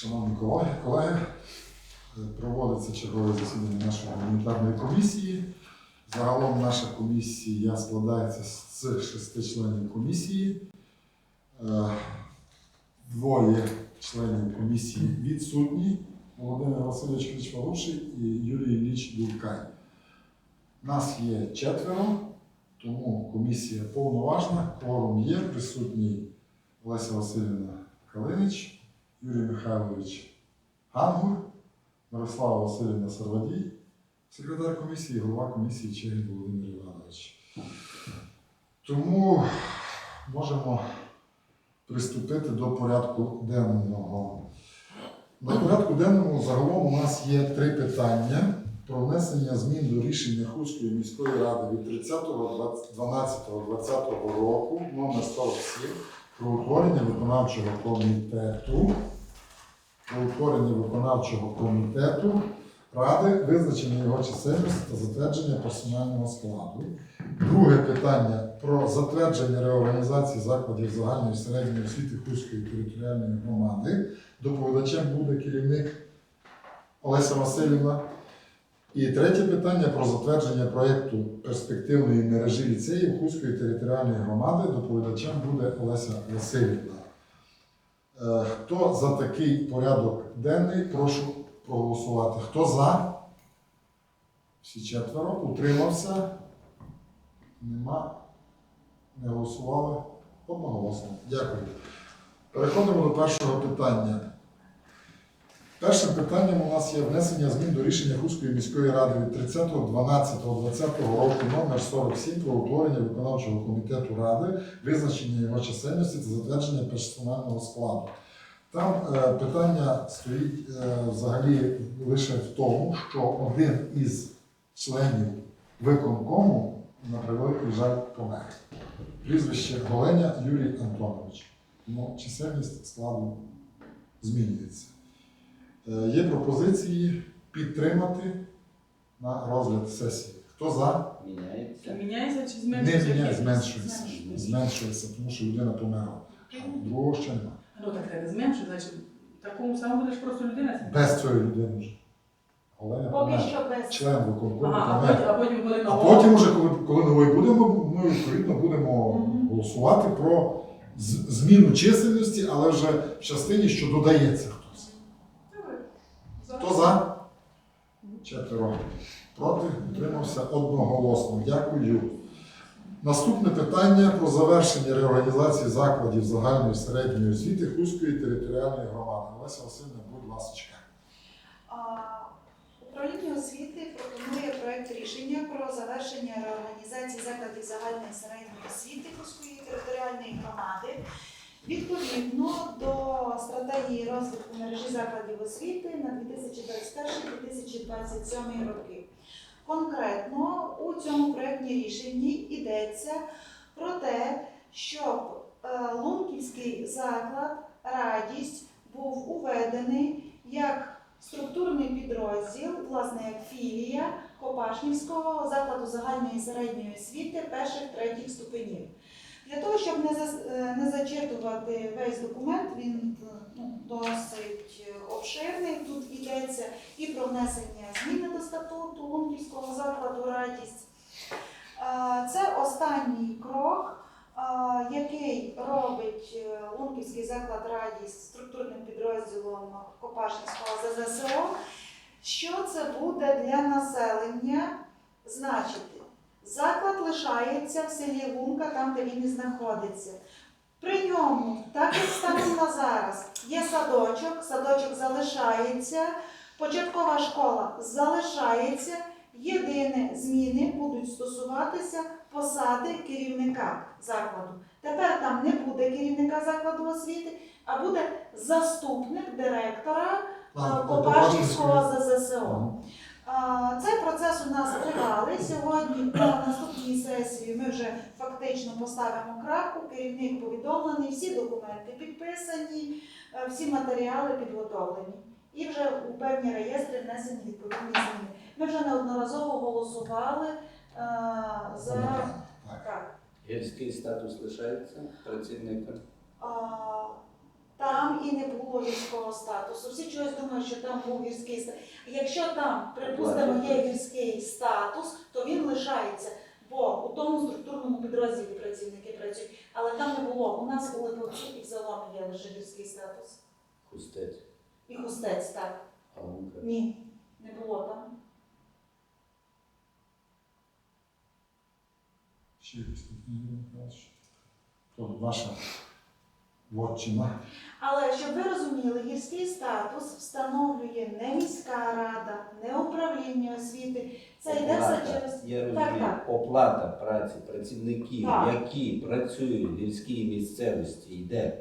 Шановні колеги, колеги, проводиться чергове засідання нашої гуманітарної комісії. Загалом наша комісія складається з цих шести членів комісії. Е, Двоє членів комісії відсутні. Володимир Васильович Кличпалуший і Юрій Ілліч Дулкай. Нас є четверо, тому комісія повноважна, кворум є, присутній Олеся Васильівна Калинич, Юрій Михайлович Гангур, Мирослава Васильівна Сарвадій, секретар комісії, голова комісії Чегін Володимир Іванович. Тому можемо приступити до порядку денного. На порядку денному загалом у нас є три питання про внесення змін до рішення Хуської міської ради від 30.12.2020 року номер 47 про утворення виконавчого комітету. Про утворення виконавчого комітету ради, визначення його чисельності та затвердження персонального складу. Друге питання про затвердження реорганізації закладів загальної середньої освіти Хуської територіальної громади. Доповідачем буде керівник Олеся Васильівна. І третє питання про затвердження проєкту перспективної мережі ліцеїв Хуської територіальної громади. Доповідачем буде Олеся Васильівна. Е, Хто за такий порядок денний, прошу проголосувати. Хто за? Всі четверо. Утримався? Нема. Не голосували? Одноголосно. Дякую. Переходимо до першого питання. Першим питанням у нас є внесення змін до рішення Хуської міської ради від 30.12.2020 року номер 47 про утворення виконавчого комітету ради, визначення його чисельності та затвердження персонального складу. Там е, питання стоїть е, взагалі лише в тому, що один із членів виконкому, на превеликий жаль, помер. Прізвище Голеня Юрій Антонович. Тому чисельність складу змінюється. Е, Є пропозиції підтримати на розгляд сесії. Хто за? Міняється. Міняється чи Не зменшується? міняє, зменшується. Зменшується. Тому що людина померла. А другого ще немає. Ну так треба зменшується, значить в такому самому буде ж просто людина. Без цієї людини вже. Оленя Поки помер. що без. Член виконкому Ага, а помер. потім, а потім коли А нового. потім, уже, коли, коли новий буде, ми, відповідно будемо Мгм. голосувати про з- зміну чисельності, але вже в частині, що додається. Хто за? Четверо. Проти? Утримався одноголосно. Дякую. Наступне питання про завершення реорганізації закладів загальної середньої освіти Хуської територіальної громади. Олеся Васильівна, будь ласка. Управління освіти пропонує проект рішення про завершення реорганізації закладів загальної середньої освіти Курської територіальної громади відповідно до стратегії розвитку мережі закладів освіти на 2021-2027 роки. Конкретно у цьому проєктні рішенні йдеться про те, щоб е, Лунківський заклад Радість був уведений як структурний підрозділ, власне, як філія Копашнівського закладу загальної середньої освіти перших третіх ступенів. Для того, щоб не, е, не зачитувати весь документ, він е, ну, досить обширний. Тут йдеться і про внесення зміни до статуту Лунківського закладу Радість. Е, Це останній крок, який робить Лунківський заклад Радість структурним підрозділом Копашинського ЗЗСО. Що це буде для населення значити? Заклад лишається в селі Лунка, там, де він і знаходиться. При ньому, так як станом зараз, є садочок, садочок залишається, початкова школа залишається. Єдине зміни будуть стосуватися посади керівника закладу. Тепер там не буде керівника закладу освіти, а буде заступник директора А, Копашівського ЗЗСО. А, Цей процес у нас тривалий. Сьогодні на наступній сесії ми вже фактично поставимо крапку. Керівник повідомлений, всі документи підписані, е, всі матеріали підготовлені. І вже у певні реєстри внесені відповідні зміни. Ми вже неодноразово голосували е, за Так. так. Гірський статус лишається працівника. А, там і не було гірського статусу. Всі чогось думають, що там був гірський статус. Якщо там, припустимо, є гірський статус, то він лишається. Бо у тому структурному підрозділі працівники працюють, але там не було. У нас у Липовцю і в Заломі є лише гірський статус. Хустець. І хустець, так. А? Ні, не було там. Ще якісь питання, ваша вотчина. Але щоб ви розуміли, гірський статус встановлює не міська рада, не управління освіти. Це йде все через Я Так, розумію. так. Оплата праці працівників, Так. які працюють в гірській місцевості, йде.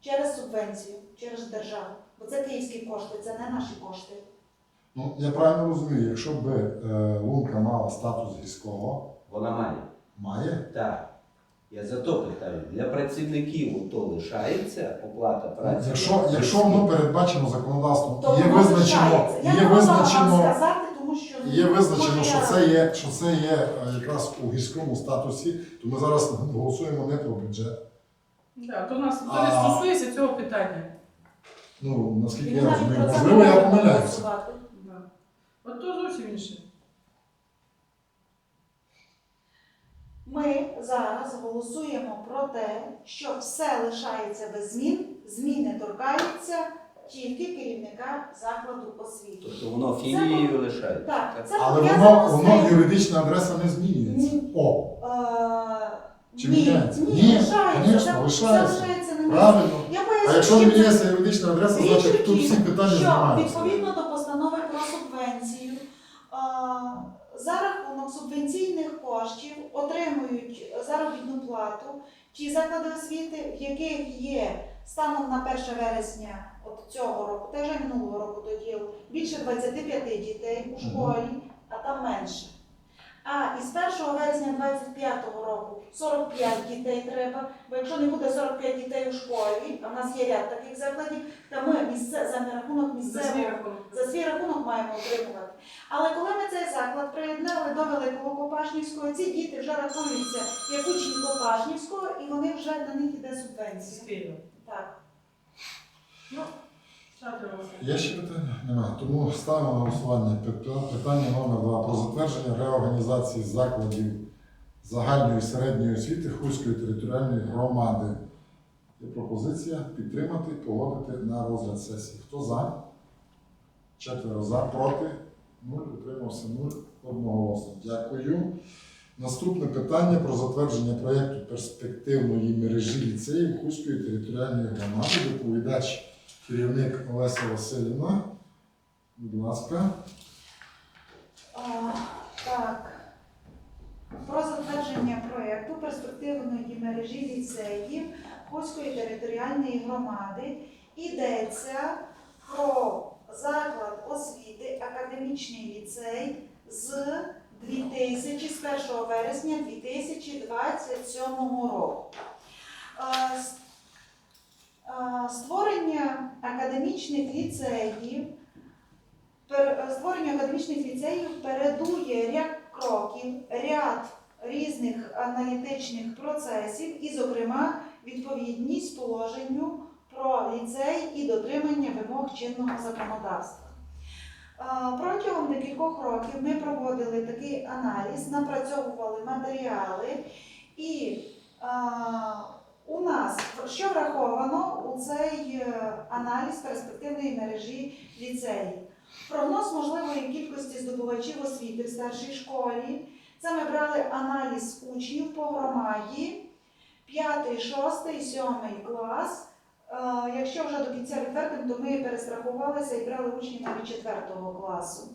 через субвенцію, через державу. Бо це київські кошти, це не наші кошти. Ну, я правильно розумію, якщо б е, Лунка мала статус гірського, Вона має. має, Так. Я за то питаю. Для працівників то лишається оплата праці. якщо, якщо воно передбачено законодавством, То є визначено, є визначено, що є визначено, що це є, що це є е, якраз у гірському статусі, то ми зараз голосуємо не про бюджет. Да, то нас то не стосується цього питання. Ну, наскільки я розумію, це можливо, я помиляюся. От то зовсім інше. Ми зараз голосуємо про те, що все лишається без змін, зміни торкаються тільки керівника закладу освіти. Тобто воно філією лишається. Так, це Але пов'язано воно, з воно тим, юридична адреса не змінюється. Ні. О, е, Чи ні, міняється? ні, Ні, лишається. конечно, лишається. Це лишається на місці. правильно. Я А поясню, якщо не чим це міняється юридична адреса, Річ значить тут тім, всі питання що знімаються. відповідно до постанови про субвенцію а, за рахунок субвенційних коштів отримують заробітну плату ті заклади освіти, в яких є станом на 1 вересня от цього року, та вже минулого року тоді більше 25 дітей у школі, а там менше. А із 1 вересня 25 року 45 дітей треба, бо якщо не буде 45 дітей у школі, а в нас є ряд таких закладів, то ми місце, за рахунок місцевого за свій рахунок маємо отримувати. Але коли ми цей заклад приєднали до Великого Копашнівського, ці діти вже рахуються як учні Копашнівського, і вони вже на них іде субвенція. Спільно. Так. Ну? Є ще питання? Немає. Тому ставимо на голосування питання номер два про затвердження реорганізації закладів загальної середньої освіти Хуської територіальної громади. Є пропозиція підтримати, погодити на розгляд сесії. Хто за? Четверо за, проти, нуль, утримався нуль, одноголосно. Дякую. Наступне питання про затвердження проєкту перспективної мережі ліцеїв Хуської територіальної громади. Доповідач керівник Олеся Васильівна. Будь ласка. А, так. Про затвердження проєкту перспективної мережі ліцеїв Хуської територіальної громади йдеться про заклад освіти Академічний ліцей з 2000, з 1 вересня 2027 року. Е, с- е, Створення академічних ліцеїв Пер- створенню академічних ліцеїв передує ряд кроків, ряд різних аналітичних процесів, і, зокрема, відповідність положенню про ліцей і дотримання вимог чинного законодавства. Е, Протягом декількох років ми проводили такий аналіз, напрацьовували матеріали, і е, у нас що враховано у цей е, аналіз перспективної мережі ліцеїв? Прогноз можливої кількості здобувачів освіти в старшій школі. Це ми брали аналіз учнів по громаді, 5, 6, 7 клас. Е, Якщо вже до кінця відвертим, то ми перестрахувалися і брали учнів навіть 4 класу.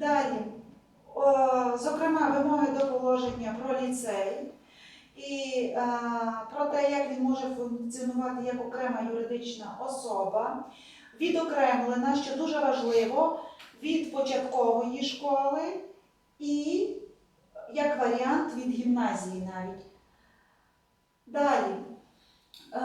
Далі, е, зокрема, вимоги до положення про ліцей і е, про те, як він може функціонувати як окрема юридична особа відокремлена, що дуже важливо, від початкової школи і як варіант від гімназії навіть. Далі. Е,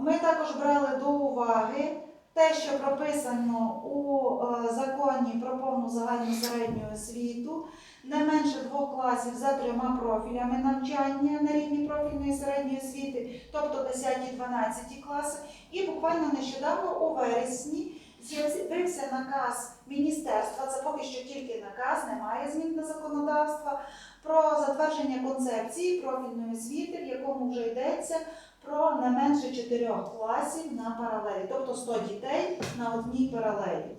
Ми також брали до уваги те, що прописано у е, законі про повну загальну середню освіту, не менше двох класів за трьома профілями навчання на рівні профільної середньої освіти, тобто 10-12 класи. І буквально нещодавно у вересні з'явився наказ міністерства, це поки що тільки наказ, немає змін до законодавства, про затвердження концепції профільної освіти, в якому вже йдеться про не менше 4 класів на паралелі, тобто 100 дітей на одній паралелі.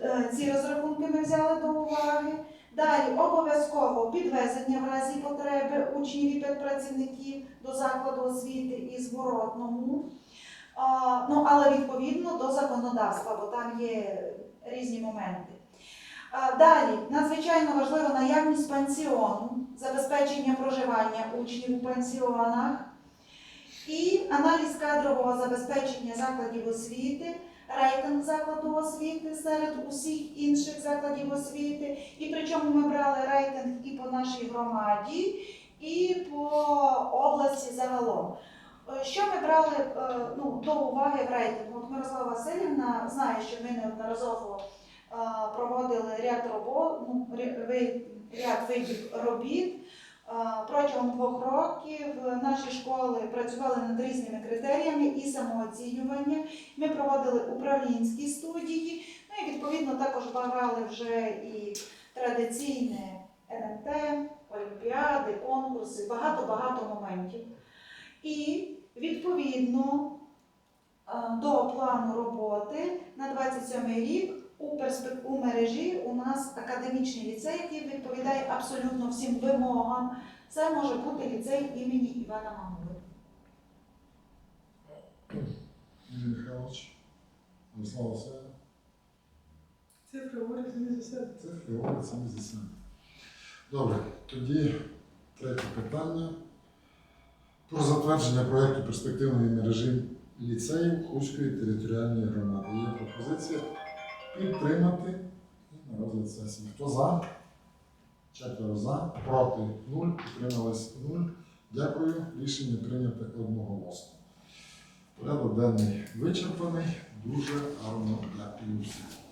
Е, Ці розрахунки ми взяли до уваги. Далі обов'язково підвезення в разі потреби учнів і педпрацівників до закладу освіти і зворотному. Ну, але відповідно до законодавства, бо там є різні моменти. Далі надзвичайно важлива наявність пансіону, забезпечення проживання учнів у пансіонах і аналіз кадрового забезпечення закладів освіти, рейтинг закладу освіти серед усіх інших закладів освіти. І причому ми брали рейтинг і по нашій громаді, і по області загалом. Е, Що ми брали е, ну, до уваги в рейтингу? От Мирослава Васильівна знає, що ми неодноразово е, проводили ряд робот, ну, ряд видів робіт. Протягом двох років наші школи працювали над різними критеріями і самооцінювання. Ми проводили управлінські студії, ну і відповідно також брали вже і традиційне НМТ, олімпіади, конкурси, багато-багато моментів. І відповідно до плану роботи на 27 рік у, у мережі у нас академічний ліцей, який відповідає абсолютно всім вимогам. Це може бути ліцей імені Івана Мамули. Юрій Михайлович, Мирослава Васильівна. Цифри говорять самі за себе. Цифри говорять самі за себе. Добре, тоді третє питання. Про затвердження проєкту перспективної мережі ліцеїв Хуської територіальної громади. Є пропозиція підтримати на розгляд сесії. Хто за? Четверо за, проти нуль, утрималось нуль. Дякую. Рішення прийнято одноголосно. Порядок денний вичерпаний. Дуже гарно дякую всім.